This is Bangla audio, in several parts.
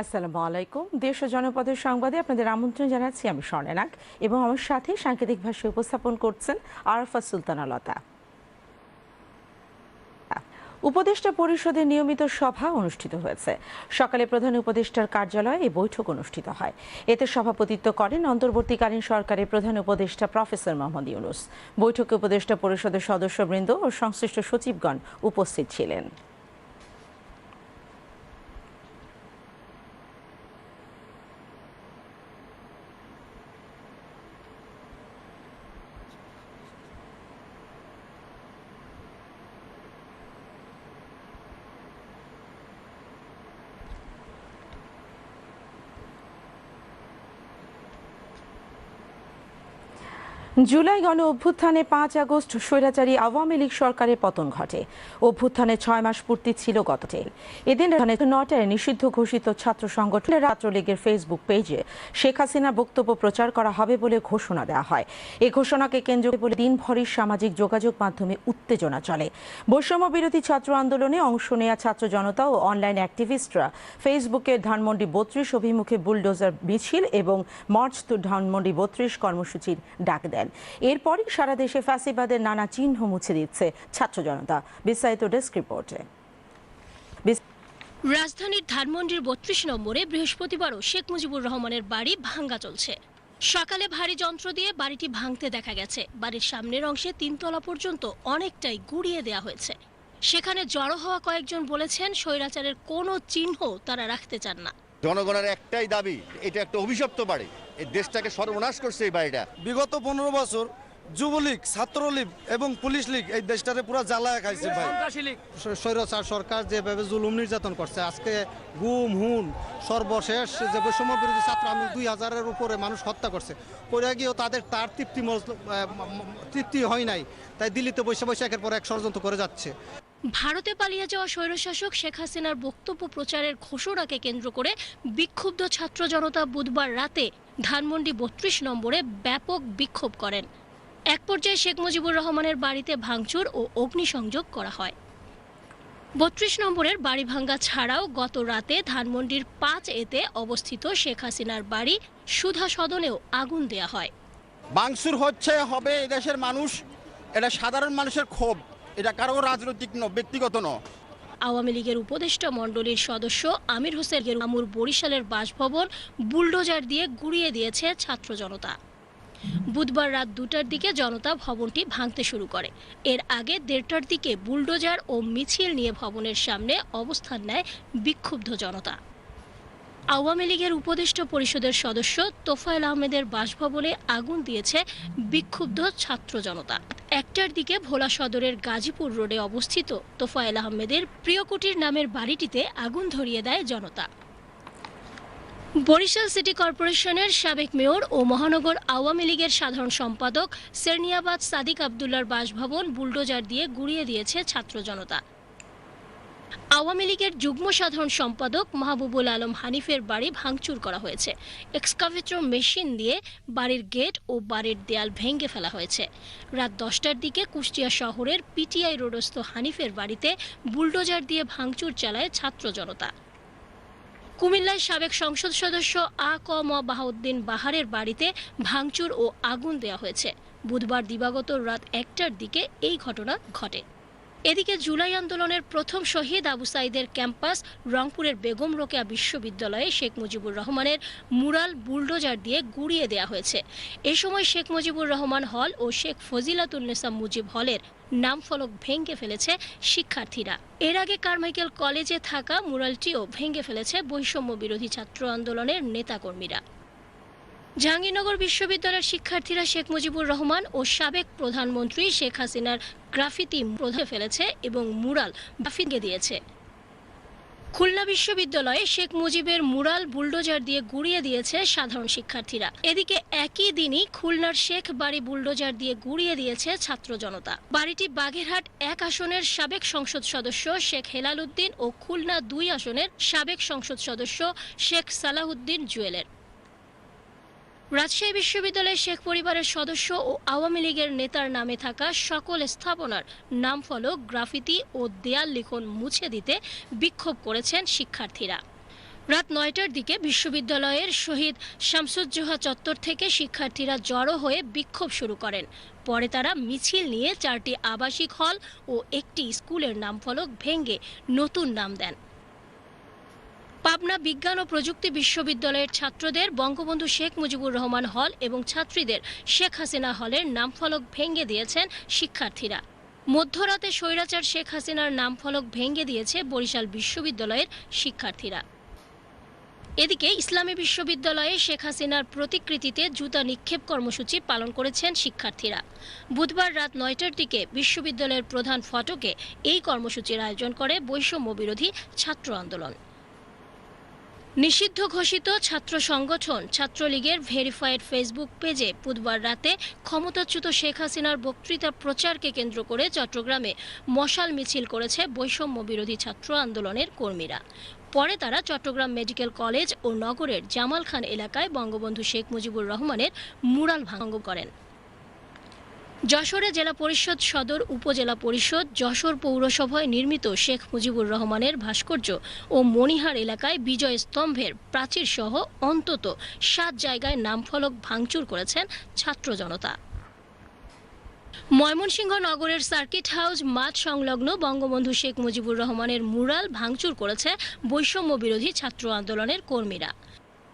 আসসালামু আলাইকুম। দেশ ও জনপদের সংবাদে আপনাদের আমন্ত্রণ জানাচ্ছি আমি স্বর্ণনাক এবং আমার সাথে সাংকেতিক ভাষায় উপস্থাপন করছেন আরফা সুলতানা লতা। উপদেষ্টা পরিষদের নিয়মিত সভা অনুষ্ঠিত হয়েছে। সকালে প্রধান উপদেষ্টার কার্যালয়ে এই বৈঠক অনুষ্ঠিত হয়। এতে সভাপতিত্ব করেন অন্তর্বর্তীকালীন সরকারের প্রধান উপদেষ্টা প্রফেসর মোহাম্মদ ইউনুস। বৈঠকে উপদেষ্টা পরিষদের সদস্যবৃন্দ ও সংশ্লিষ্ট সচিবগণ উপস্থিত ছিলেন। জুলাই গণ অভ্যুত্থানে পাঁচ আগস্ট স্বৈরাচারী আওয়ামী লীগ সরকারের পতন ঘটে। অভ্যুত্থানে ছয় মাস পূর্তি ছিল গতকাল। এদিন নটায় নিষিদ্ধ ঘোষিত ছাত্র সংগঠনের ছাত্রলীগের ফেসবুক পেজে শেখ হাসিনা বক্তব্য প্রচার করা হবে বলে ঘোষণা দেওয়া হয়। এ ঘোষণাকে কেন্দ্র করে দিনভরই সামাজিক যোগাযোগ মাধ্যমে উত্তেজনা চলে। বৈষম্য বিরোধী ছাত্র আন্দোলনে অংশ নেয়া ছাত্র জনতা ও অনলাইন অ্যাক্টিভিস্টরা ফেসবুকে ধানমন্ডি বত্রিশ অভিমুখে বুলডোজার মিছিল এবং মার্চ টু ধানমন্ডি বত্রিশ কর্মসূচির ডাক দেন। এরপরই সারা দেশে ফ্যাসিবাদের নানা চিহ্ন মুছে দিচ্ছে ছাত্র জনতা। বিস্তারিত ডেস্ক রিপোর্টে। রাজধানীর ধানমন্ডির বত্রিশ নম্বরে বৃহস্পতিবারও শেখ মুজিবুর রহমানের বাড়ি ভাঙ্গা চলছে। সকালে ভারী যন্ত্র দিয়ে বাড়িটি ভাঙতে দেখা গেছে। বাড়ির সামনের অংশে তিনতলা পর্যন্ত অনেকটাই গুড়িয়ে দেওয়া হয়েছে। সেখানে জড়ো হওয়া কয়েকজন বলেছেন স্বৈরাচারের কোনো চিহ্ন তারা রাখতে চান না। জনগণের একটাই দাবি এটা একটা অভিশপ্ত বাড়ি। এই দেশটাকে সর্বনাশ করছে এই বাড়িটা। বিগত পনেরো বছর যুবলীগ ছাত্রলীগ এবং পুলিশ লীগ এই দেশটারে পুরো জ্বালায় খাইছে ভাই। স্বৈরাচার সরকার যেভাবে জুলুম নির্যাতন করছে আজকে গুম হুন সর্বশেষ যে বৈষম্য বিরোধী ছাত্র আমি দুই হাজারের উপরে মানুষ হত্যা করছে। করে গিয়েও তাদের তার তৃপ্তি তৃপ্তি হয় নাই তাই দিল্লিতে বৈশা বৈশা একের পর এক ষড়যন্ত্র করে যাচ্ছে। ভারতে পালিয়ে যাওয়া স্বৈরশাসক শেখ হাসিনার বক্তব্য প্রচারের ঘোষণাকে কেন্দ্র করে বিক্ষুব্ধ ছাত্র জনতা বুধবার রাতে ধানমন্ডি বত্রিশ নম্বরে ব্যাপক বিক্ষোভ করেন। এক পর্যায়ে শেখ মুজিবুর রহমানের বাড়িতে ভাঙচুর ও অগ্নিসংযোগ করা হয়। বত্রিশ নম্বরের বাড়ি ভাঙ্গা ছাড়াও গত রাতে ধানমন্ডির পাঁচ এতে অবস্থিত শেখ হাসিনার বাড়ি সুধা সদনেও আগুন দেয়া হয়। বাংসুর হচ্ছে, হবে এদেশের মানুষ। এটা সাধারণ মানুষের ক্ষোভ। এটা কারও রাজনৈতিক ন ব্যক্তিগত ন আওয়ামী লীগের উপদেষ্টা মণ্ডলীর সদস্য আমির হোসেন গেরুমামুর বরিশালের বাসভবন বুলডোজার দিয়ে গুড়িয়ে দিয়েছে ছাত্র জনতা। বুধবার রাত দুটার দিকে জনতা ভবনটি ভাঙতে শুরু করে। এর আগে দেড়টার দিকে বুলডোজার ও মিছিল নিয়ে ভবনের সামনে অবস্থান নেয় বিক্ষুব্ধ জনতা। আওয়ামী লীগের উপদেষ্টা পরিষদের সদস্য তোফায়েল আহমেদের বাসভবনে আগুন দিয়েছে বিক্ষুব্ধ ছাত্র জনতা। একটার দিকে ভোলা সদরের গাজীপুর রোডে অবস্থিত তোফায়েল আহমেদের প্রিয়কুটির নামের বাড়িটিতে আগুন ধরিয়ে দেয় জনতা। বরিশাল সিটি কর্পোরেশনের সাবেক মেয়র ও মহানগর আওয়ামী লীগের সাধারণ সম্পাদক সেরনিয়াবাদ সাদিক আবদুল্লার বাসভবন বুলডোজার দিয়ে গুড়িয়ে দিয়েছে ছাত্র জনতা। আওয়ামী লীগের যুগ্ম সাধারণ সম্পাদক মাহবুবুল আলম হানিফের বাড়ি ভাঙচুর করা হয়েছে। এক্সকাভেটর মেশিন দিয়ে বাড়ির গেট ও বাড়ির দেয়াল ভেঙে ফেলা হয়েছে। রাত দশটার দিকে কুষ্টিয়া শহরের পিটিআই রোডস্থ হানিফের বাড়িতে বুলডোজার দিয়ে ভাঙচুর চালায় ছাত্র জনতা। কুমিল্লায় সাবেক সংসদ সদস্য আ ক ম বাহাউদ্দিন বাহারের বাড়িতে ভাঙচুর ও আগুন দেওয়া হয়েছে। বুধবার দিবাগত রাত একটার দিকে এই ঘটনা ঘটে। এদিকে জুলাই আন্দোলনের প্রথম শহীদ আবু সাইদের ক্যাম্পাস রংপুরের বেগম রোকেয়া বিশ্ববিদ্যালয়ে শেখ মুজিবুর রহমানের মুরাল বুলডোজার দিয়ে গুড়িয়ে দেওয়া হয়েছে। এ সময় শেখ মুজিবুর রহমান হল ও শেখ ফজিলাতুন্নেসা মুজিব হলের নাম ফলক ভেঙে ফেলেছে শিক্ষার্থীরা। এর আগে কারমাইকেল কলেজে থাকা মুরালটিও ভেঙে ফেলেছে বৈষম্য বিরোধী ছাত্র আন্দোলনের নেতাকর্মীরা। জাহাঙ্গীরনগর বিশ্ববিদ্যালয়ের শিক্ষার্থীরা শেখ মুজিবুর রহমান ও সাবেক প্রধানমন্ত্রী শেখ হাসিনার গ্রাফিতি প্রধে ফেলেছে এবং মুরাল গ্রাফিকে দিয়েছে। খুলনা বিশ্ববিদ্যালয়ে শেখ মুজিবের মুরাল বুলডোজার দিয়ে গুড়িয়ে দিয়েছে সাধারণ শিক্ষার্থীরা। এদিকে একই দিনই খুলনার শেখ বাড়ি বুলডোজার দিয়ে গুড়িয়ে দিয়েছে ছাত্র জনতা। বাড়িটি বাগেরহাট এক আসনের সাবেক সংসদ সদস্য শেখ হেলাল উদ্দিন ও খুলনা দুই আসনের সাবেক সংসদ সদস্য শেখ সালাহুদ্দিন জুয়েলের। রাজশাহী বিশ্ববিদ্যালয়ের শেখ পরিবারের সদস্য ও আওয়ামী লীগের নেতার নামে থাকা সকল স্থাপনার নাম ফলক গ্রাফিতি ও দেয়াল লিখন মুছে দিতে বিক্ষোভ করেছেন শিক্ষার্থীরা। রাত নয়টার দিকে বিশ্ববিদ্যালয়ের শহীদ শামসুজ্জোহা চত্বর থেকে শিক্ষার্থীরা জড়ো হয়ে বিক্ষোভ শুরু করেন। পরে তারা মিছিল নিয়ে চারটি আবাসিক হল ও একটি স্কুলের নামফলক ভেঙে নতুন নাম দেন। পাবনা বিজ্ঞান ও প্রযুক্তি বিশ্ববিদ্যালয়ের ছাত্রদের বঙ্গবন্ধু শেখ মুজিবুর রহমান হল এবং ছাত্রীদের শেখ হাসিনা হলের নামফলক ভেঙে দিয়েছেন শিক্ষার্থীরা। মধ্যরাতে স্বৈরাচার শেখ হাসিনার নামফলক ভেঙে দিয়েছে বরিশাল বিশ্ববিদ্যালয়ের শিক্ষার্থীরা। এদিকে ইসলামী বিশ্ববিদ্যালয়ে শেখ হাসিনার প্রতিকৃতিতে জুতা নিক্ষেপ কর্মসূচি পালন করেছেন শিক্ষার্থীরা। বুধবার রাত নয়টার দিকে বিশ্ববিদ্যালয়ের প্রধান ফটকে এই কর্মসূচির আয়োজন করে বৈষম্য বিরোধী ছাত্র আন্দোলন। নিষিদ্ধ ঘোষিত ছাত্র সংগঠন ছাত্রলীগের ভেরিফাইড ফেসবুক পেজে বুধবার রাতে ক্ষমতাচ্যুত শেখ হাসিনার বক্তৃতা প্রচারকে কেন্দ্র করে চট্টগ্রামে মশাল মিছিল করেছে বৈষম্য বিরোধী ছাত্র আন্দোলনের কর্মীরা। পরে তারা চট্টগ্রাম মেডিকেল কলেজ ও নগরের জামাল খান এলাকায় বঙ্গবন্ধু শেখ মুজিবুর রহমানের মুরাল ভাঙ্গ করেন। যশোরে জেলা পরিষদ সদর, উপজেলা পরিষদ, যশোর পৌরসভায় নির্মিত শেখ মুজিবুর রহমানের ভাস্কর্য ও মণিহার এলাকায় বিজয় স্তম্ভের প্রাচীর সহ অন্তত সাত জায়গায় নামফলক ভাঙচুর করেছেন ছাত্র জনতা। ময়মনসিংহ নগরের সার্কিট হাউস, মাঠ সংলগ্ন বঙ্গবন্ধু শেখ মুজিবুর রহমানের মুরাল ভাঙচুর করেছে বৈষম্য বিরোধী ছাত্র আন্দোলনের কর্মীরা।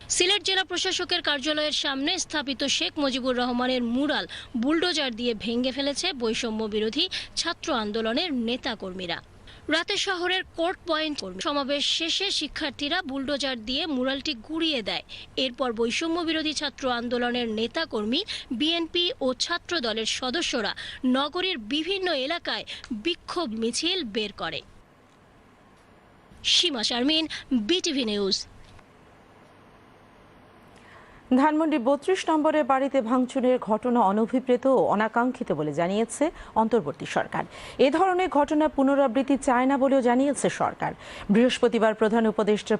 সিলেট জেলা প্রশাসকের কার্যালয়ের সামনে স্থাপিত শেখ মুজিবুর রহমানের মুরাল বুলডোজার দিয়ে ভেঙে ফেলেছে বৈষম্য বিরোধী ছাত্র আন্দোলনের নেতাকর্মীরা। রাতে শহরের কোর্ট পয়েন্ট সমাবেশ শেষে শিক্ষার্থীরা বুলডোজার দিয়ে মুরালটি গুড়িয়ে দেয়। এরপর বৈষম্য বিরোধী ছাত্র আন্দোলনের নেতাকর্মী, বিএনপি ও ছাত্র দলের সদস্যরা নগরীর বিভিন্ন এলাকায় বিক্ষোভ মিছিল বের করে। Seema Sharmin, BTV news. Dhanmondi বত্রিশ নম্বরের বাড়িতে ভাঙচুরের ঘটনা অনভিপ্রেত ও অনাকাঙ্ক্ষিত বলে জানিয়েছে অন্তর্বর্তী সরকার। এ ধরনের ঘটনা পুনরাবৃত্তি চায় না বলেও জানিয়েছে সরকার। বৃহস্পতিবার প্রধান উপদেষ্টা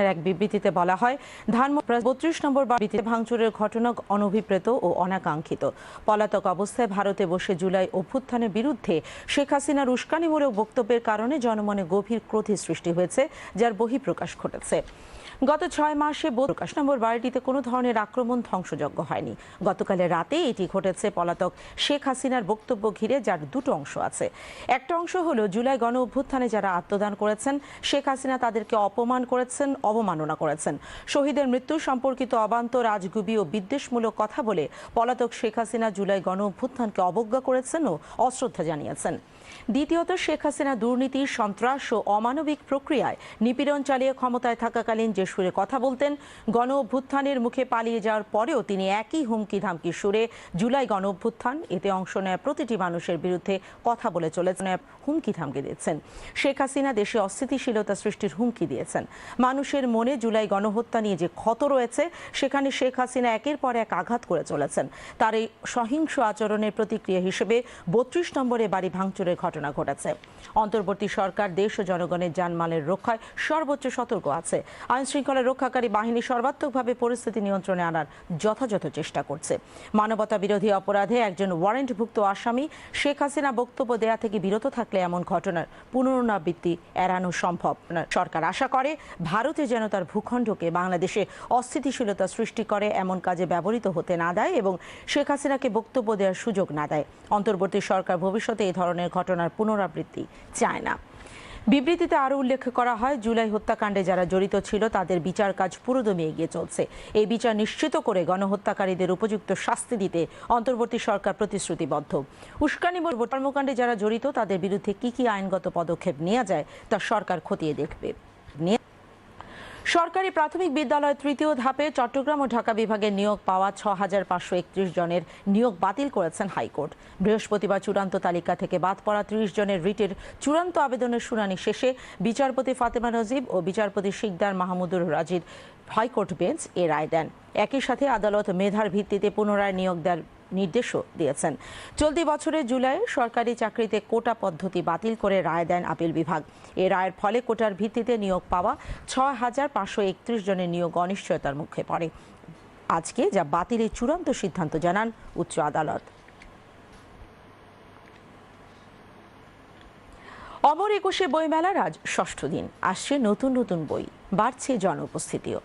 এর এক বিবৃতিতে বলা হয়, ধানমন্ডি বত্রিশ নম্বর বাড়িতে ভাঙচুরের ঘটনা অনভিপ্রেত ও অনাকাঙ্ক্ষিত। পলাতক অবস্থায় ভারতে বসে জুলাই অভ্যুত্থানের বিরুদ্ধে শেখ হাসিনার উস্কানিমূলক বক্তব্যের কারণে জনমনে গভীর ক্রোধের সৃষ্টি হয়েছে, যার বহিঃপ্রকাশ ঘটেছে। গত ছয় মাসে প্রকাশ নম্বর বাড়িটিতে কোনো ধরনের আক্রমণ ধ্বংসযজ্ঞ হয়নি। গতকালের রাতে এটি ঘটেছে পলাতক শেখ হাসিনার বক্তব্য ঘিরে, যার দুটো অংশ আছে। একটা অংশ হলো জুলাই গণ অভ্যুত্থানে যারা আত্মদান করেছেন, শেখ হাসিনা তাদেরকে অপমান করেছেন, অবমাননা করেছেন। শহীদের মৃত্যু সম্পর্কিত অবান্ত রাজগুবি ও বিদ্বেষমূলক কথা বলে পলাতক শেখ হাসিনা জুলাই গণ অভ্যুত্থানকে অবজ্ঞা করেছেন ও অশ্রদ্ধা জানিয়েছেন। দ্বিতীয়ত, শেখ হাসিনা দুর্নীতি, সন্ত্রাস ও অমানবিক প্রক্রিয়ায় নিপীড়ন চালিয়ে ক্ষমতায় থাকাকালীন যে সুরে কথা বলতেন। গণ অভ্যুত্থানের মুখে পালিয়ে যাওয়ার পরেও তিনি একই হুমকি ধামকি সুরে জুলাই গণ অভ্যুত্থান, এতে অংশ নেয় প্রতিটি মানুষের বিরুদ্ধে কথা বলে চলেছেন হুমকি ধামকি দিয়েছেন। শেখ হাসিনা দেশে অস্থিতিশীলতা সৃষ্টির হুমকি দিয়েছেন। মানুষের মনে জুলাই গণহত্যা নিয়ে যে ক্ষত রয়েছে, সেখানে শেখ হাসিনা একের পর এক আঘাত করে চলেছেন। তার এই সহিংস আচরণের প্রতিক্রিয়া হিসেবে বত্রিশ নম্বরে বাড়ি ভাঙচুরের ঘটনা ঘটেছে। অন্তর্বর্তী সরকার, দেশ ও জনগণের জানমালের রক্ষায় সর্বোচ্চ সতর্ক আছে। আইন শৃঙ্খলা রক্ষাকারী বাহিনী সর্বাত্মকভাবে পরিস্থিতি নিয়ন্ত্রণে আনার যথাযথ চেষ্টা করছে। মানবতা বিরোধী অপরাধে একজন ওয়ারেন্টভুক্ত আসামি শেখ হাসিনা বক্তব্য দেয়া থেকে বিরত থাকলে এমন ঘটনার পুনরাবৃত্তি এড়ানো সম্ভব সরকার আশা করে, ভারতে যেন তার ভূখণ্ডকে বাংলাদেশে অস্থিতিশীলতা সৃষ্টি করে, এমন কাজে ব্যবহৃত হতে না দেয় এবং শেখ হাসিনাকে বক্তব্য দেওয়ার সুযোগ না দেয়। অন্তর্বর্তী সরকার ভবিষ্যতে এই ধরনের ঘটনার পুনরাবৃত্তি চায় না। বিবৃতিতে আরও উল্লেখ করা হয়, জুলাই হত্যাকাণ্ডে যারা জড়িত ছিল তাদের বিচার কাজ পুরোদমে এগিয়ে চলছে। এই বিচার নিশ্চিত করে গণহত্যাকারীদের উপযুক্ত শাস্তি দিতে অন্তর্বর্তী সরকার প্রতিশ্রুতিবদ্ধ। উস্কানি কর্মকাণ্ডে যারা জড়িত তাদের বিরুদ্ধে কি কি আইনগত পদক্ষেপ নেওয়া যায় তা সরকার খতিয়ে দেখবে। সরকারি প্রাথমিক বিদ্যালয় তৃতীয় ধাপে চট্টগ্রাম ও ঢাকা বিভাগে নিয়োগ পাওয়া ছ হাজার পাঁচশো একত্রিশ জনের নিয়োগ বাতিল করেছেন হাইকোর্ট। বৃহস্পতিবার চূড়ান্ত তালিকা থেকে বাদ পড়া ত্রিশ জনের রিটের চূড়ান্ত আবেদনের শুনানি শেষে বিচারপতি ফাতেমা নজিব ও বিচারপতি Sikder Mahmudur Rajid high court bench এ রায় দেন। একই সাথে আদালত মেধার ভিত্তিতে পুনরায় নিয়োগ দেওয়ার নির্দেশও দিয়েছেন। চলতি বছরের জুলাই সরকারি চাকরিতে কোটা পদ্ধতি বাতিল করে রায় দেন আপিল বিভাগ। এ রায়ের ফলে কোটার ভিত্তিতে নিয়োগ পাওয়া ছয় হাজার পাঁচশো একত্রিশ জনের নিয়োগ অনিশ্চয়তার মুখে পড়ে। আজকে যা বাতিলের চূড়ান্ত সিদ্ধান্ত, জানান উচ্চ আদালত। অমর একুশে বইমেলার আজ ষষ্ঠ দিন। আসছে নতুন নতুন বই, বাড়ছে জন উপস্থিতিও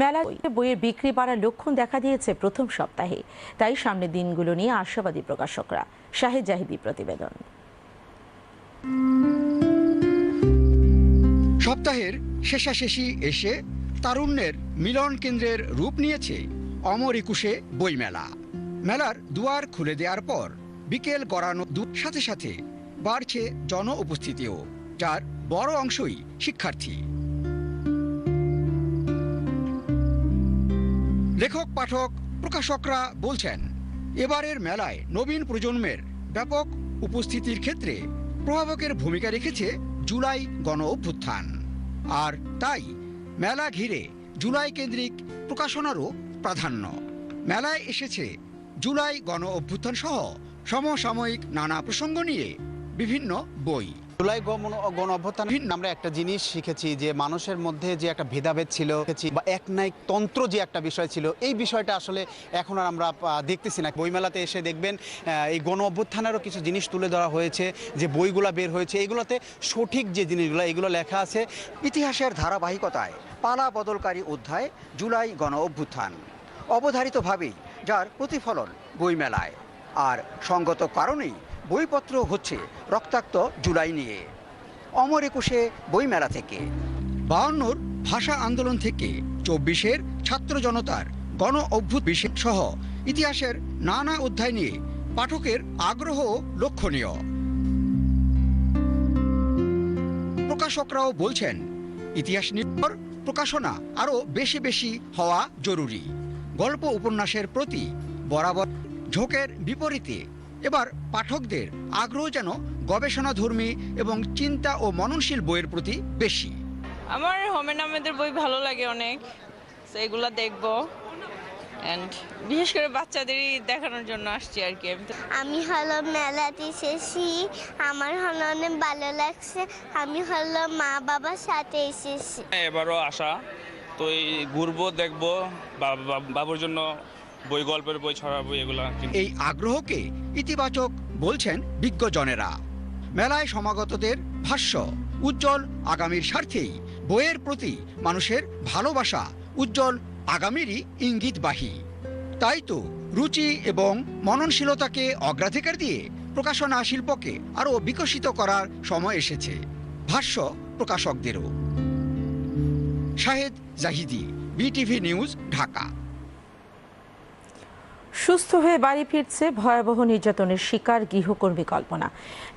মেলা বইয়ের বিক্রি বাড়ার লক্ষণ দেখা দিয়েছে প্রথম সপ্তাহে। তাই সামনের দিনগুলো নিয়ে আশাবাদী প্রকাশকরা। শাহেদ জাহিদি প্রতিবেদন। সপ্তাহের শেষাশেষি এসে তারুণ্যের মিলন কেন্দ্রের রূপ নিয়েছে অমর একুশে বইমেলা। মেলার দুয়ার খুলে দেওয়ার পর বিকেল গড়ানো সাথে সাথে বাড়ছে জন উপস্থিতিও যার বড় অংশই শিক্ষার্থী। লেখক, পাঠক, প্রকাশকরা বলছেন, এবারের মেলায় নবীন প্রজন্মের ব্যাপক উপস্থিতির ক্ষেত্রে প্রভাবকের ভূমিকা রেখেছে জুলাই গণ অভ্যুত্থান। আর তাই মেলা ঘিরে জুলাই কেন্দ্রিক প্রকাশনারও প্রাধান্য। মেলায় এসেছে জুলাই গণ অভ্যুত্থান সহ সমসাময়িক নানা প্রসঙ্গ নিয়ে বিভিন্ন বই। জুলাই গণ- গণ অভ্যুত্থান আমরা একটা জিনিস শিখেছি যে মানুষের মধ্যে যে একটা ভেদাভেদ ছিল বা একনায়ক তন্ত্র যে একটা বিষয় ছিল এই বিষয়টা আসলে এখন আর আমরা দেখতেছি না। বইমেলাতে এসে দেখবেন এই গণ অভ্যুত্থানেরও কিছু জিনিস তুলে ধরা হয়েছে যে বইগুলা বের হয়েছে এগুলোতে সঠিক যে জিনিসগুলো এগুলো লেখা আছে ইতিহাসের ধারাবাহিকতায় পালা বদলকারী অধ্যায় জুলাই গণ অভ্যুত্থান। অবধারিতভাবেই যার প্রতিফলন বইমেলায়। আর সঙ্গত কারণেই বইপত্র হচ্ছে রক্তাক্ত জুলাই নিয়ে। অমর একুশে বইমেলা থেকে। বায়ান্নর ভাষা আন্দোলন থেকে চব্বিশের ছাত্র জনতার গণ অভ্যুত বিশেষ সহ ইতিহাসের নানা অধ্যায় নিয়ে পাঠকের আগ্রহ লক্ষণীয়। প্রকাশকরাও বলছেন, ইতিহাস নির্ভর, প্রকাশনা আরও বেশি বেশি হওয়া জরুরি। গল্প উপন্যাসের প্রতি বরাবর ঝোঁকের বিপরীতে এবার পাঠকদের আগ্রহ যেন গবেষণাধর্মী এবং চিন্তা ও মননশীল বইয়ের প্রতি বেশি। আমার হোমেন আহমেদের বই ভালো লাগে অনেক তো এগুলো দেখব। অ্যান্ড বিশেষ করে বাচ্চাদেরই দেখানোর জন্য আসছি আর কি আমি হলো মেলাতে এসেছি আমার হলো অনেক ভালো লাগছে। আমি হলো মা বাবার সাথে এসেছি। এবারও আসা। তো এই ঘুরবো দেখব বাবুর জন্য বই, গল্পের বই ছড়া বই, এগুলো এই আগ্রহকে ইতিবাচক বলছেন বিজ্ঞজনেরা। মেলায় সমাগতদের ভাষ্য, উজ্জ্বল আগামীর স্বার্থেই বইয়ের প্রতি মানুষের ভালোবাসা উজ্জ্বল আগামীরই ইঙ্গিতবাহী। তাই তো রুচি এবং মননশীলতাকে অগ্রাধিকার দিয়ে প্রকাশনা শিল্পকে আরও বিকশিত করার সময় এসেছে, ভাষ্য প্রকাশকদেরও। Shahed Zahidi, BTV news, Dhaka. সুস্থ হয়ে বাড়ি ফিরছে ভয়াবহ নির্যাতনের শিকার গৃহকর্মী কল্পনা।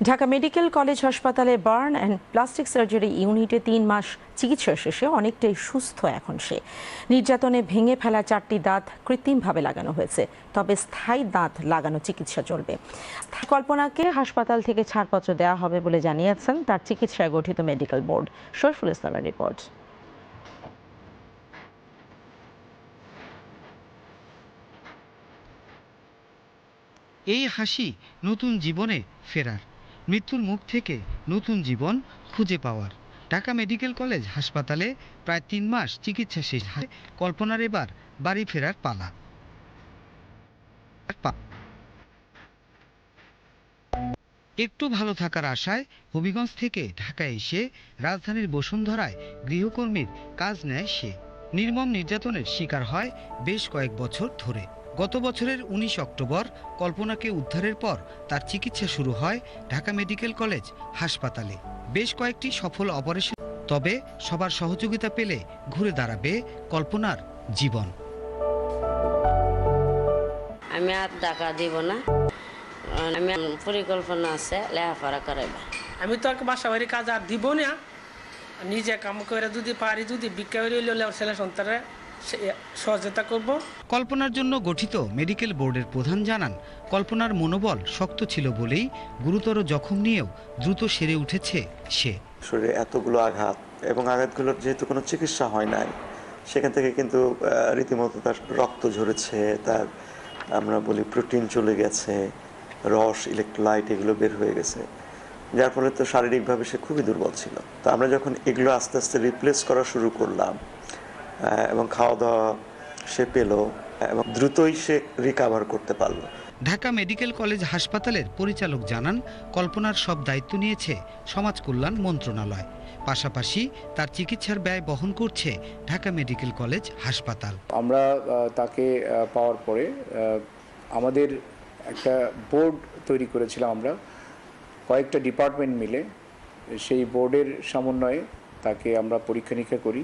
ঢাকা মেডিকেল কলেজ হাসপাতালে বার্ন অ্যান্ড প্লাস্টিক সার্জারি ইউনিটে তিন মাস চিকিৎসা শেষে অনেকটাই সুস্থ এখন সে। নির্যাতনে ভেঙে ফেলা চারটি দাঁত কৃত্রিমভাবে লাগানো হয়েছে, তবে স্থায়ী দাঁত লাগানো চিকিৎসা চলবে। কল্পনাকে হাসপাতাল থেকে ছাড়পত্র দেওয়া হবে বলে জানিয়েছেন তার চিকিৎসায় গঠিত মেডিকেল বোর্ড। শরফুল ইসলামের রিপোর্ট। এই হাসি নতুন জীবনে ফেরার। মৃত্যুর মুখ থেকে নতুন জীবন খুঁজে পাওয়ার। ঢাকা মেডিকেল কলেজ হাসপাতালে প্রায় তিন মাস চিকিৎসা শেষ। হয় কল্পনার এবার বাড়ি ফেরার পালা। একটু ভালো থাকার আশায় হবিগঞ্জ থেকে ঢাকায় এসে রাজধানীর বসুন্ধরায় গৃহকর্মীর কাজ নেয় সে। নির্মম নির্যাতনের শিকার হয় বেশ কয়েক বছর ধরে। গত বছরের উনিশ অক্টোবর কল্পনাকে উদ্ধারের পর তার চিকিৎসা শুরু হয় ঢাকা মেডিকেল কলেজ হাসপাতালে। বেশ কয়েকটি সফল অপারেশন তবে সবার সহযোগিতা পেলে ঘুরে দাঁড়াবে কল্পনার জীবন। আমি আর টাকা দিব না। আমি পরিকল্পনা আছে লেখাপড়া করাইবা। আমি তো আর বাসা বাড়ির কাজ আর দিব না। নিজে কাম করে যদি পারি যদি ভিক্ষা করে হইলে আমার ছেলে সন্তানের সহযোগিতা করব। কল্পনার জন্য গঠিত মেডিকেল বোর্ডের প্রধান জানান কল্পনার মনোবল শক্ত ছিল বলেই গুরুতর জখম নিয়েও দ্রুত সেরে উঠেছে সে। শরীরে এতগুলো আঘাত এবং আঘাতগুলোর যেহেতু কোনো চিকিৎসা হয় নাই সেখান থেকে কিন্তু রীতিমতো তার রক্ত ঝরেছে তার আমরা বলি প্রোটিন চলে গেছে রস ইলেকট্রোলাইট এগুলো বের হয়ে গেছে। যার ফলে তো শারীরিকভাবে সে খুবই দুর্বল ছিল। তো আমরা যখন এগুলো আস্তে আস্তে রিপ্লেস করা শুরু করলাম এবং খাওয়া দাওয়া সে পেল এবং দ্রুতই সে রিকাভার করতে পারল। ঢাকা মেডিকেল কলেজ হাসপাতালের পরিচালক জানান কল্পনার সব দায়িত্ব নিয়েছে সমাজ কল্যাণ মন্ত্রণালয়। পাশাপাশি তার চিকিৎসার ব্যয় বহন করছে ঢাকা মেডিকেল কলেজ হাসপাতাল। আমরা তাকে পাওয়ার পরে আমাদের একটা বোর্ড তৈরি করেছিলাম আমরা। কয়েকটা ডিপার্টমেন্ট মিলে সেই বোর্ডের সমন্বয়ে তাকে আমরা পরীক্ষা নিরীক্ষা করি।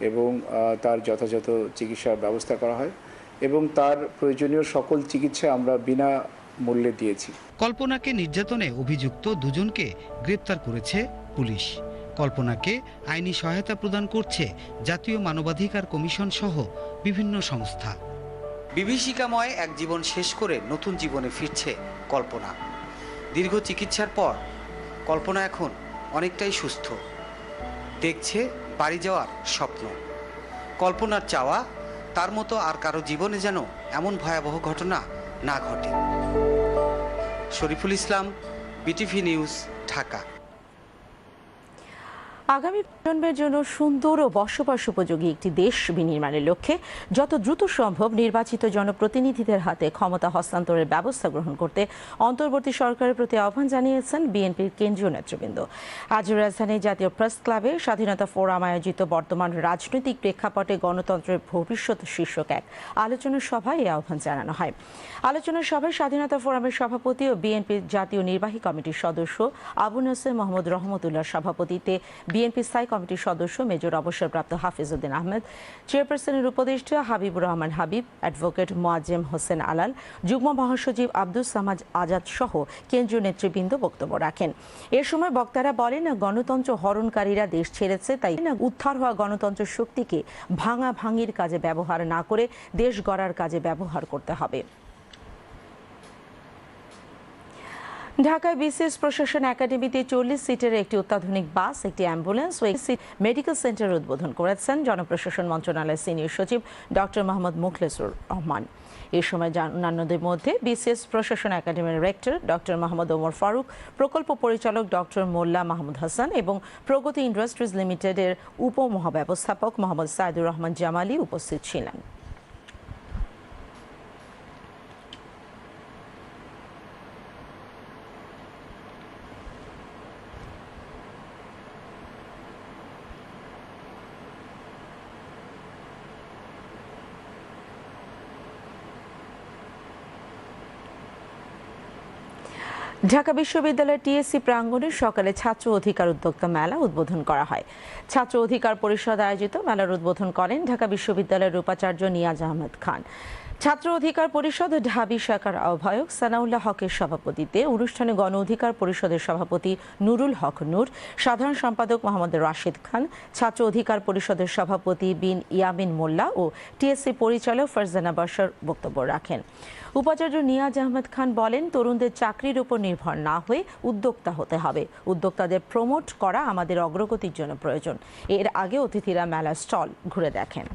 এবং তার যথাযথ চিকিৎসার ব্যবস্থা করা হয় এবং তার প্রয়োজনীয় সকল চিকিৎসা আমরা বিনা মূল্যে দিয়েছি। কল্পনাকে নির্যাতনে অভিযুক্ত দুজনকে গ্রেপ্তার করেছে পুলিশ। কল্পনাকে আইনি সহায়তা প্রদান করছে জাতীয় মানবাধিকার কমিশন সহ বিভিন্ন সংস্থা। বিভীষিকাময় এক জীবন শেষ করে নতুন জীবনে ফিরছে কল্পনা। দীর্ঘ চিকিৎসার পর কল্পনা এখন অনেকটাই সুস্থ। দেখছে বাড়ি যাওয়ার স্বপ্ন। কল্পনার চাওয়া, তার মতো আর কারও জীবনে যেন এমন ভয়াবহ ঘটনা না ঘটে। Shariful Islam, BTV news, Dhaka. আগামী প্রজন্মের জন্য সুন্দর ও বসবাস উপযোগী একটি দেশ বিনির্মাণের লক্ষ্যে যত দ্রুত সম্ভব নির্বাচিত জনপ্রতিনিধিদের হাতে ক্ষমতা হস্তান্তরের ব্যবস্থা গ্রহণ করতে অন্তর্বর্তী সরকারের প্রতি আহ্বান জানিয়েছেন বিএনপির কেন্দ্রীয় নেতৃবৃন্দ। আজ রাজধানীর জাতীয় প্রেস ক্লাবে স্বাধীনতা ফোরাম আয়োজিত বর্তমান রাজনৈতিক প্রেক্ষাপটে গণতন্ত্রের ভবিষ্যৎ শীর্ষক এক আলোচনা সভায় এই আহ্বান জানানো হয়। আলোচনা সভায় স্বাধীনতা ফোরামের সভাপতি ও বিএনপির জাতীয় নির্বাহী কমিটির সদস্য আবু নাসের মোহাম্মদ রহমতুল্লাহ সভাপতিতে বিএনপি স্থায়ী কমিটির সদস্য মেজর অবসরপ্রাপ্ত হাফিজউদ্দিন আহমেদ, চেয়ারপারসনের উপদেষ্টা হাবিবুর রহমান হাবিব, অ্যাডভোকেট মোয়াজ্জেম হোসেন আলাল, যুগ্ম মহাসচিব আব্দুল সামাজ আজাদ সহ কেন্দ্রীয় নেতৃবৃন্দ বক্তব্য রাখেন। এ সময় বক্তারা বলেন, গণতন্ত্র হরণকারীরা দেশ ছেড়েছে, তাই উদ্ধার হওয়া গণতন্ত্র শক্তিকে ভাঙা ভাঙির কাজে ব্যবহার না করে দেশ গড়ার কাজে ব্যবহার করতে হবে। ঢাকায় বিসিএস প্রশাসন একাডেমিতে চল্লিশ সিটের একটি অত্যাধুনিক বাস, একটি অ্যাম্বুলেন্স ও একটি মেডিকেল সেন্টার উদ্বোধন করেছেন জনপ্রশাসন মন্ত্রণালয়ের সিনিয়র সচিব ডক্টর মোহাম্মদ মুখলেসুর রহমান। এ সময় অন্যান্যদের মধ্যে বিসিএস প্রশাসন একাডেমির রেক্টর ডক্টর মোহাম্মদ ওমর ফারুক, প্রকল্প পরিচালক ডক্টর মোল্লা মাহমুদ হাসান এবং প্রগতি ইন্ডাস্ট্রিজ লিমিটেডের উপমহাব্যবস্থাপক মোহাম্মদ সাইদুর রহমান জামালি উপস্থিত ছিলেন। ঢাকা বিশ্ববিদ্যালয়ের টিএসসি প্রাঙ্গণে সকালে ছাত্র অধিকার উদ্যোক্তা মেলা উদ্বোধন করা হয়। ছাত্র অধিকার পরিষদ আয়োজিত মেলার উদ্বোধন করেন ঢাকা বিশ্ববিদ্যালয়ের উপাচার্য নিয়াজ আহমেদ খান। ছাত্র অধিকার পরিষদ ঢাবি শাখার আহ্বায়ক সানাউল্লাহ হকের সভাপতিতে অনুষ্ঠানে গণ অধিকার পরিষদের সভাপতি নুরুল হক নূর, সাধারণ সম্পাদক মোহাম্মদ রাশিদ খান, ছাত্র অধিকার পরিষদের সভাপতি বিন ইয়ামিন মোল্লা ও টিএসসি পরিচালক ফারজানা বাসার বক্তব্য রাখেন। উপাচার্য নিয়াজ আহমেদ খান বলেন, তরুণদের চাকরির উপর নির্ভর না হয়ে উদ্যোক্তা হতে হবে। উদ্যোক্তাদের প্রমোট করা আমাদের অগ্রগতির জন্য প্রয়োজন। এর আগে অতিথিরা মেলা স্টল ঘুরে দেখেন।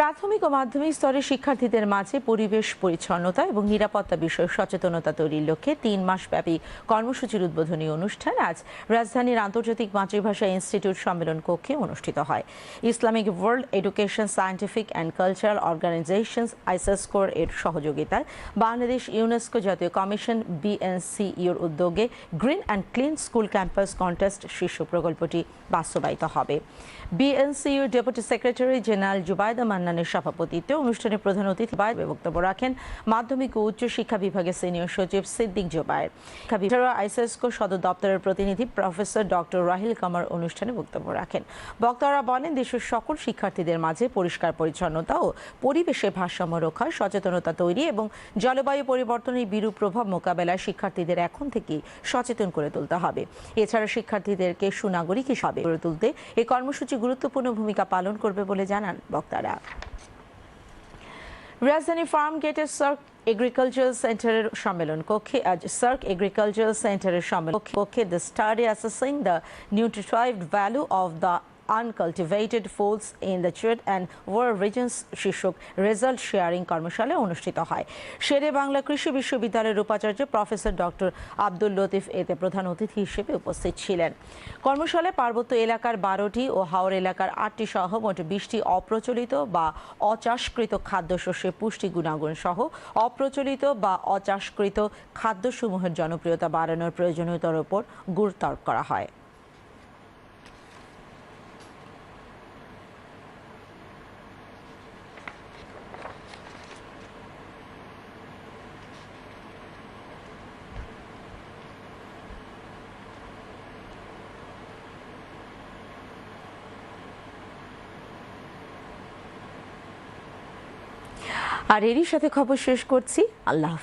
প্রাথমিক ও মাধ্যমিক স্তরের শিক্ষার্থীদের মাঝে পরিবেশ পরিচ্ছন্নতা এবং নিরাপত্তা বিষয়ে সচেতনতা তৈরির লক্ষ্যে তিন মাসব্যাপী কর্মসূচির উদ্বোধনী অনুষ্ঠান আজ রাজধানীর আন্তর্জাতিক মাতৃভাষা ইনস্টিটিউট সম্মেলন কক্ষে অনুষ্ঠিত হয়। Islamic World Education, Scientific and Cultural Organizations আইসেসকোর এর সহযোগিতায় বাংলাদেশ ইউনেস্কো জাতীয় কমিশন, বিএনসিইউর উদ্যোগে green and clean school campus contest শীর্ষ প্রকল্পটি বাস্তবায়িত হবে। BNCU deputy secretary general Zubayda মান্নানের সভাপতিত্বে অনুষ্ঠানে প্রধান অতিথি বক্তব্য রাখেন মাধ্যমিক ও উচ্চ শিক্ষা বিভাগের সিনিয়র সচিব সিদ্দিক জোবায়ের। বিভাগ আইসেসকো সদর দপ্তরের প্রতিনিধি প্রফেসর ডক্টর রাহিল কামার অনুষ্ঠানে বক্তব্য রাখেন। বক্তারা বলেন, দেশের সকল শিক্ষার্থীদের মাঝে পরিষ্কার পরিচ্ছন্নতা ও পরিবেশের ভারসাম্য রক্ষা সচেতনতা তৈরি এবং জলবায়ু পরিবর্তনের বিরূপ প্রভাব মোকাবেলায় শিক্ষার্থীদের এখন থেকেই সচেতন করে তুলতে হবে। এছাড়া শিক্ষার্থীদেরকে সুনাগরিক হিসাবে গড়ে তুলতে এই কর্মসূচি গুরুত্বপূর্ণ ভূমিকা পালন করবে বলে জানান বক্তারা। রাজধানী ফার্ম গেটের সার্ক এগ্রিকালচারাল সেন্টারের সম্মেলন কক্ষে আজ সার্ক এগ্রিকালচারাল সেন্টারের সম্মেলন কক্ষে the study assessing the nutritive value of the uncultivated foods in the trade and war reasons শীর্ষক রেজাল্ট শেয়ারিং কর্মশালা অনুষ্ঠিত হয়। শেরে বাংলা কৃষি বিশ্ববিদ্যালয়ের উপাচার্য প্রফেসর ডক্টর আব্দুল লতিফ এতে প্রধান অতিথি হিসেবে উপস্থিত ছিলেন। কর্মশালায় পার্বত্য এলাকার বারোটি ও হাওর এলাকার আটটি সহ মোট বিশটি অপ্রচলিত বা অচাষকৃত খাদ্যশস্যের পুষ্টি গুণাগুণ সহ অপ্রচলিত বা অচাষকৃত খাদ্যসমূহের জনপ্রিয়তা বাড়ানোর প্রয়োজনীয়তার উপর গুরুত্ব করা হয়। আর এরই সাথে খবর শেষ করছি আল্লাহ।